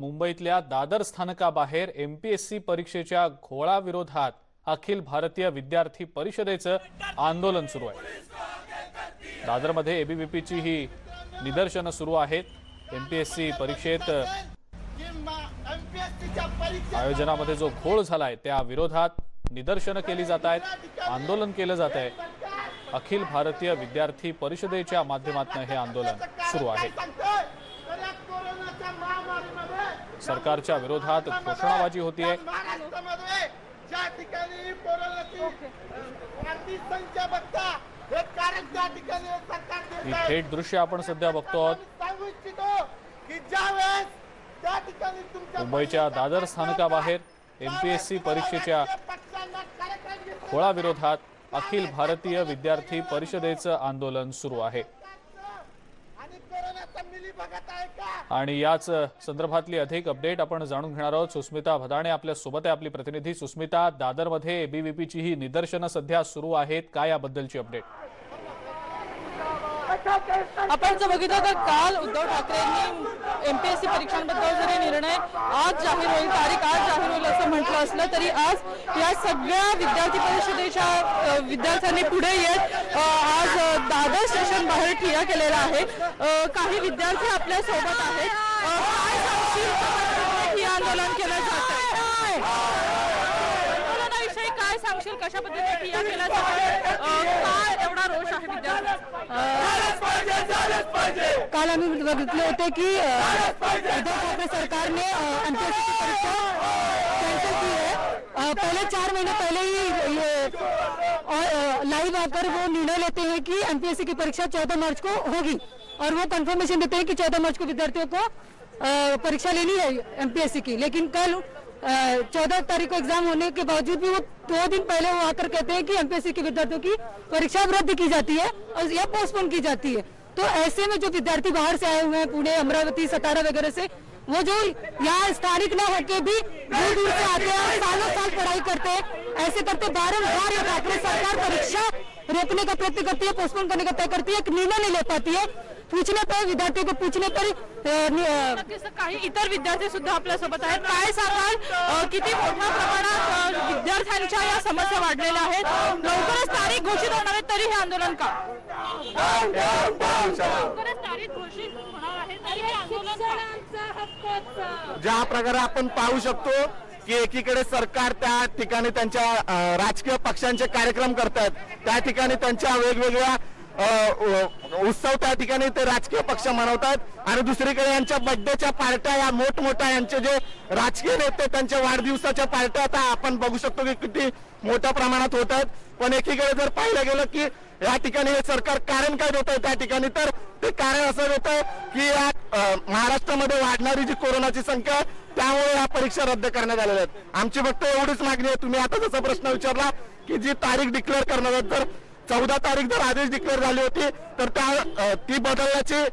मुंबईतल्या दादर स्थानकाबाहेर एमपीएससी परीक्षेच्या घोळाविरोधात अखिल भारतीय विद्यार्थी परिषदेचं आंदोलन सुरू आहे. दादरमध्ये एबीव्हीपीची ही निदर्शनं सुरू आहेत. एमपीएससी परीक्षेत आयोजनामध्ये जो घोळ झालाय त्या विरोधात निदर्शनं केली जात आहेत आंदोलन केलं जात आहे. अखिल भारतीय विद्यार्थी परिषदेच्या माध्यमातून हे आंदोलन सुरू आहे. सरकारच्या विरोधात घोषणाबाजी होतीये. ज्या ठिकाणी हे हे ही. थेट दृश्य आपण सध्या बघतो आहोत. मी सांगू इच्छितो की ज्यावेळेस त्या ठिकाणी तुमच्या मुंबईच्या दादर स्थानकाबाहेर एमपीएससी परीक्षेच्या घोळाविरोधात अखिल भारतीय विद्यार्थी परिषदेचं आंदोलन सुरू आहे आणि कोरोनाचा मिली बघत आहे का आणि याच संदर्भातली अधिक अपडेट आपण जाणून घेणार आहोत. सुस्मिता भदाणे आपल्यासोबत आहे आपली प्रतिनिधी. सुस्मिता दादरमध्ये एबीव्हीपीची ही निदर्शनं सध्या सुरू आहेत काय याबद्दलची अपडेट? आपण जर बघितलं तर काल उद्धव ठाकरेंनी एमपीएससी परीक्षांबद्दल जरी निर्णय आज जाहीर होईल तारीख आज जाहीर होईल असं म्हटलं असलं तरी आज या सगळ्या विद्यार्थी परिषदेच्या विद्यार्थ्यांनी पुढे येत आज दादर स्टेशन बाहेर ठिया केलेला आहे. काही विद्यार्थी आपल्यासोबत आहेत. काय सांगशील? कशाप्रकारे आंदोलन केलं जात आंदोलनाविषयी काय सांगशील? कशा पद्धतीने ठिय्या केला जात काय एवढा रोष आहे विद्यार्थी काल आम्ही बघितले होते की उद्धव ठाकरे सरकारने परीक्षा कैंसिल की है। पहले चार महीने पहले ही ये लाइव आकर वो निर्णय लेते हैं कि एमपीएससी की परीक्षा चौदह मार्च को होगी। और वो कंफर्मेशन देते हैं कि चौदह मार्च को विद्यार्थियों को परीक्षा लेनी है एमपीएससी की। लेकिन कल चौदह तारीख को एग्ज़ाम होने के बावजूद भी वो दो दिन पहले वो आकर कहते हैं कि एमपीएससी के विद्यार्थियों की परीक्षा रद्द की जाती है और या पोस्टपोन की जाती है। तो ऐसे में जो विद्यार्थी बाहर से आए हुए हैं, पुणे, अमरावती, सतारा वगैरह से, वो जो यहाँ स्थानिक न होके भी दूर दूर से आते हैं सालों साल पढ़ाई करते हैं, ऐसे करते बारम्बार ठाकरे सरकार परीक्षा रोकने का प्रयत्न करती है पोस्टपोन करने का तय करती है निर्णय नहीं ले पाती है। पूछने पर, विद्यार्थियों को पूछने पर इतर विद्यार्थी सुद्धा आपल्या सोबत आहेत. काय सांगाल? समस्या वाढलेल्या आहेत? लवकरच तारीख घोषित होणार आहे, तरी हे आंदोलन का? ज्या प्रकारे आपण पाहू शकतो की एकीकडे सरकार त्या ठिकाणी त्यांच्या राजकीय पक्षांचे कार्यक्रम करतात त्या ठिकाणी त्यांच्या वेगवेगळ्या उत्सव त्या ठिकाणी ते राजकीय पक्ष मनवतात. आणि दुसरीकडे यांच्या बड्डेच्या पार्ट्या या मोठमोठ्या यांचे जे राजकीय नेते त्यांच्या वाढदिवसाच्या पार्ट्या आता आपण बघू शकतो की किती मोठ्या प्रमाणात होत आहेत पण एकीकडे जर पाहिलं गेलं की या ठिकाणी हे सरकार कारण काय देत आहे त्या ठिकाणी तर ते कारण असं देत आहे की या महाराष्ट्रामध्ये वाढणारी जी कोरोनाची संख्या त्यामुळे या परीक्षा रद्द करण्यात आलेल्या आहेत. आमची फक्त एवढीच मागणी आहे. तुम्ही आता जसा प्रश्न विचारला की जी तारीख डिक्लेअर करणार आहेत तर चौदा तारीख जर आदेश डिक्लेअर झाली होती तर त्या ती बदलण्याची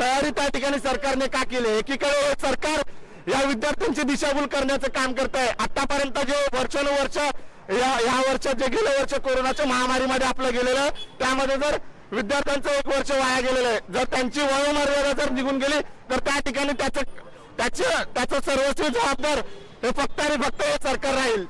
तयारी त्या ठिकाणी सरकारने का केली? एकीकडे सरकार या विद्यार्थ्यांची दिशाभूल करण्याचं काम करत आहे आतापर्यंत जे वर्षानुवर्ष या या वर्षात जे गेलं वर्ष कोरोनाच्या महामारीमध्ये आपलं गेलेलं त्यामध्ये जर विद्यार्थ्यांचं एक वर्ष वाया गेलेलं आहे जर त्यांची वयोमर्यादा जर निघून गेली तर त्या ठिकाणी त्याचं त्याचं त्याचं सर्वस्वी जबाबदार हे फक्त आणि फक्त हे सरकार राहील.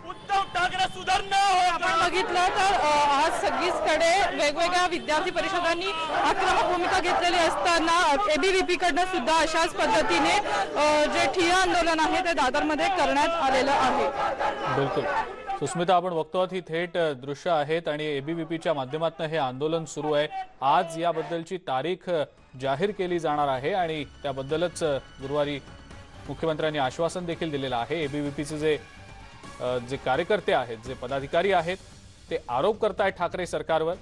आपण बघितलं तर आज सगळीचकडे वेगवेगळ्या विद्यार्थी परिषदांनी आक्रमक भूमिका घेतलेली असताना एबीव्हीपी कडनं सुद्धा अशाच पद्धतीने जे ठिय्या आंदोलन आहे ते दादरमध्ये करण्यात आलेलं आहे. बिलकुल. सुस्मिता आपण बघतो आहोत ही थेट दृश्य आहेत आणि एबीव्हीपीच्या माध्यमातून हे आंदोलन सुरू आहे. आज याबद्दलची तारीख जाहीर केली जाणार आहे आणि त्याबद्दलच गुरुवारी मुख्यमंत्र्यांनी आश्वासन देखील दिलेलं आहे. एबीव्हीपीचे जे जे कार्यकर्ते आहेत जे पदाधिकारी आहेत ते आरोप करतायत ठाकरे सरकारवर.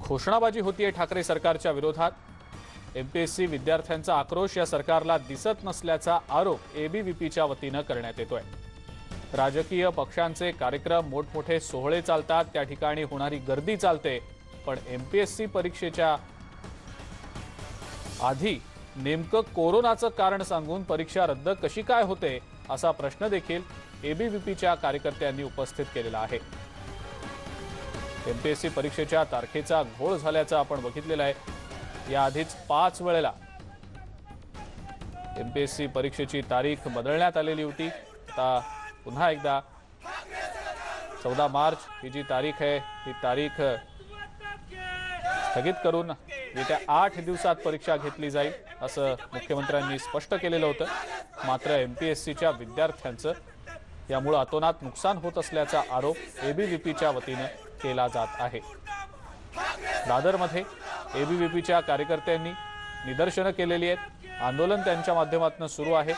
घोषणाबाजी होतीये ठाकरे सरकारच्या विरोधात. एमपीएससी विद्यार्थ्यांचा आक्रोश या सरकारला दिसत नसल्याचा आरोप एबीव्हीपीच्या वतीनं करण्यात येतोय. राजकीय पक्षांचे कार्यक्रम मोठमोठे सोहळे चालतात त्या ठिकाणी होणारी गर्दी चालते पण एमपीएससी परीक्षेच्या आधी नेमकं कोरोनाचं कारण सांगून परीक्षा रद्द कशी काय होते असा प्रश्न देखील एबीव्हीपीच्या कार्यकर्त्यांनी उपस्थित केलेला आहे. एमपीएससी परीक्षेच्या तारखेचा घोळ झाल्याचा आपण बघितलेलं आहे. याआधीच पाच वेळेला एमपीएससी परीक्षेची तारीख बदलण्यात आलेली होती. आता पुन्हा एकदा चौदा मार्च ही जी तारीख आहे ही तारीख स्थगित करून येत्या आठ दिवसात परीक्षा घेतली जाईल असं मुख्यमंत्र्यांनी स्पष्ट केलेलं होतं. मात्र एम पी एस सीच्या विद्यार्थ्यांचं यामुळं अतोनात नुकसान होत असल्याचा आरोप एबीव्हीपीच्या वतीनं केला जात आहे. दादरमध्ये एबीव्हीपीच्या कार्यकर्त्यांनी निदर्शनं केलेली आहेत. आंदोलन त्यांच्या माध्यमातून सुरू आहे.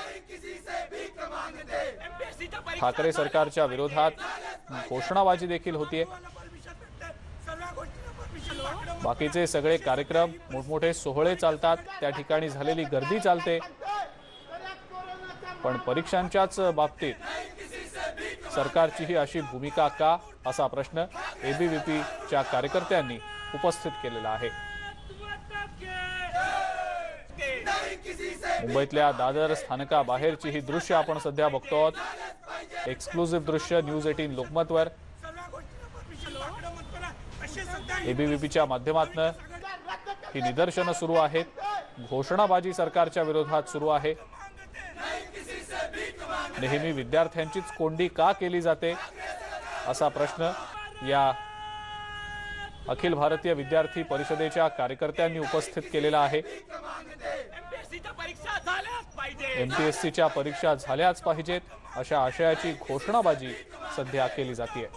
ठाकरे सरकारच्या विरोधात घोषणाबाजी देखील होतीये. बाकीचे सगळे कार्यक्रम मोठमोठे सोहळे चालतात त्या ठिकाणी झालेली गर्दी चालते. पण परीक्षांच्याच बाबतीत सरकारची ही अशी भूमिका का असा प्रश्न एबीव्हीपीच्या कार्यकर्त्यांनी उपस्थित केलेला आहे. मुंबईतल्या दादर स्थानकाबाहेरची ही दृश्य आपण सध्या बघतो आहोत एक्सक्लुझिव्ह दृश्य न्यूज एटीन लोकमतवर. एबीव्हीपीच्या माध्यमातून ही निदर्शनं सुरू आहेत. घोषणाबाजी सरकारच्या विरोधात सुरू आहे. नेहमी विद्यार्थ्यांचीच कोंडी का केली जाते? असा प्रश्न या अखिल भारतीय विद्यार्थी परिषदेच्या कार्यकर्त्यांनी उपस्थित केलेला आहे. एमपीएससीच्या परीक्षा झाल्याच पाहिजेत अशा आशयाची घोषणाबाजी सध्या केली जाते